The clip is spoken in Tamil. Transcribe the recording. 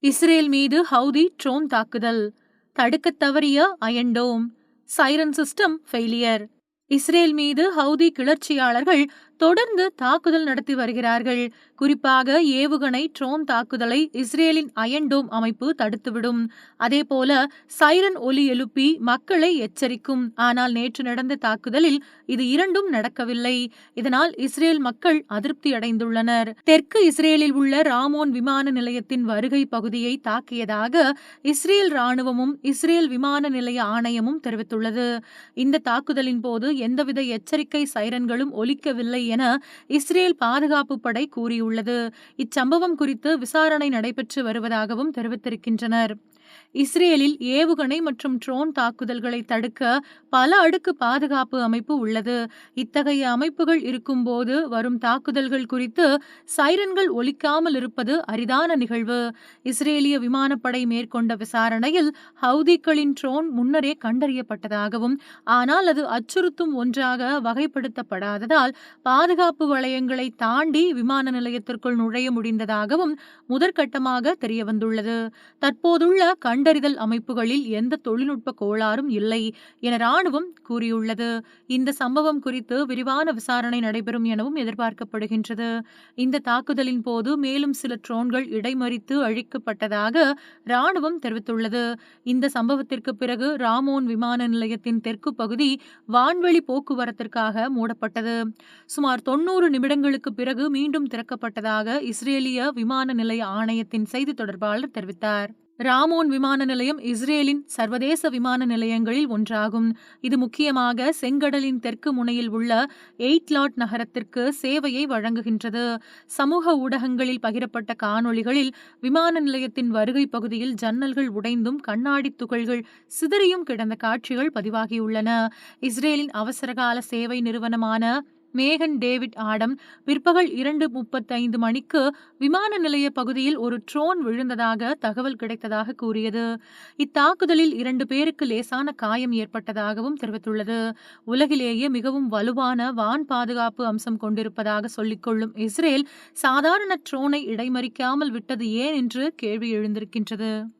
இஸ்ரேல் மீது ஹவுதி ட்ரோன் தாக்குதல். தடுக்கத் தவறிய Iron Dome siren system failure. Israel மீது ஹவுதி கிளர்ச்சியாளர்கள் தொடர்ந்து தாக்குதல் நடத்தி வருகிறார்கள். குறிப்பாக ஏவுகணை ட்ரோன் தாக்குதலை இஸ்ரேலின் அயன்டோம் அமைப்பு தடுத்துவிடும். அதேபோல சைரன் ஒலி எழுப்பி மக்களை எச்சரிக்கும். ஆனால் நேற்று நடந்த தாக்குதலில் இது இரண்டும் நடக்கவில்லை. இதனால் இஸ்ரேல் மக்கள் அதிருப்தி அடைந்துள்ளனர். தெற்கு இஸ்ரேலில் உள்ள ராமோன் விமான நிலையத்தின் வருகை பகுதியை தாக்கியதாக இஸ்ரேல் ராணுவமும் இஸ்ரேல் விமான நிலைய ஆணையமும் தெரிவித்துள்ளது. இந்த தாக்குதலின் போது எந்தவித எச்சரிக்கை சைரன்களும் ஒலிக்கவில்லை என இஸ்ரேல் பாதுகாப்பு படை கூறியுள்ளது. இச்சம்பவம் குறித்து விசாரணை நடைபெற்று வருவதாகவும் தெரிவித்திருக்கின்றனர். இஸ்ரேலில் ஏவுகணை மற்றும் ட்ரோன் தாக்குதல்களை தடுக்க பல அடுக்கு பாதுகாப்பு அமைப்பு உள்ளது. இத்தகைய அமைப்புகள் இருக்கும்போது வரும் தாக்குதல்கள் குறித்து சைரன்கள் ஒலிக்காமல் இருப்பது அரிதான நிகழ்வு. இஸ்ரேலிய விமானப்படை மேற்கொண்ட விசாரணையில் ஹவுதிக்களின் ட்ரோன் முன்னரே கண்டறியப்பட்டதாகவும் ஆனால் அது அச்சுறுத்தும் ஒன்றாக வகைப்படுத்தப்படாததால் பாதுகாப்பு வளையங்களை தாண்டி விமான நிலையத்திற்குள் நுழைய முடிந்ததாகவும் முதற்கட்டமாக தெரியவந்துள்ளது. தற்போதுள்ள கண்டறிதல் அமைப்புகளில் எந்த தொழில்நுட்ப கோளாறும் இல்லை என ராணுவம் கூறியுள்ளது. இந்த சம்பவம் குறித்து விரிவான விசாரணை நடைபெறும் எனவும் எதிர்பார்க்கப்படுகின்றது. இந்த தாக்குதலின் போது மேலும் சில ட்ரோன்கள் இடைமறித்து அழிக்கப்பட்டதாக ராணுவம் தெரிவித்துள்ளது. இந்த சம்பவத்திற்கு பிறகு ராமோன் விமான நிலையத்தின் தெற்கு பகுதி வான்வெளி போக்குவரத்திற்காக மூடப்பட்டது. சுமார் தொன்னூறு நிமிடங்களுக்கு பிறகு மீண்டும் திறக்கப்பட்டதாக இஸ்ரேலிய விமான நிலைய ஆணையத்தின் செய்தி தொடர்பாளர் தெரிவித்தார். ராமோன் விமான நிலையம் இஸ்ரேலின் சர்வதேச விமான நிலையங்களில் ஒன்றாகும். இது முக்கியமாக செங்கடலின் தெற்கு முனையில் உள்ள எயிட்லாட் நகரத்திற்கு சேவையை வழங்குகின்றது. சமூக ஊடகங்களில் பகிரப்பட்ட காணொளிகளில் விமான நிலையத்தின் வருகை பகுதியில் ஜன்னல்கள் உடைந்தும் கண்ணாடி துகள்கள் சிதறியும் கிடந்த காட்சிகள் பதிவாகியுள்ளன. இஸ்ரேலின் அவசரகால சேவை நிறுவனமான மேகன் டேவிட் ஆடம் பிற்பகல் இரண்டு முப்பத்தைந்து மணிக்கு விமான நிலைய பகுதியில் ஒரு ட்ரோன் விழுந்ததாக தகவல் கிடைத்ததாக கூறியது. இத்தாக்குதலில் இரண்டு பேருக்கு லேசான காயம் ஏற்பட்டதாகவும் தெரிவித்துள்ளது. உலகிலேயே மிகவும் வலுவான வான் பாதுகாப்பு அம்சம் கொண்டிருப்பதாக சொல்லிக்கொள்ளும் இஸ்ரேல் சாதாரண ட்ரோனை இடைமறிக்காமல் விட்டது ஏன் என்று கேள்வி எழுந்திருக்கின்றது.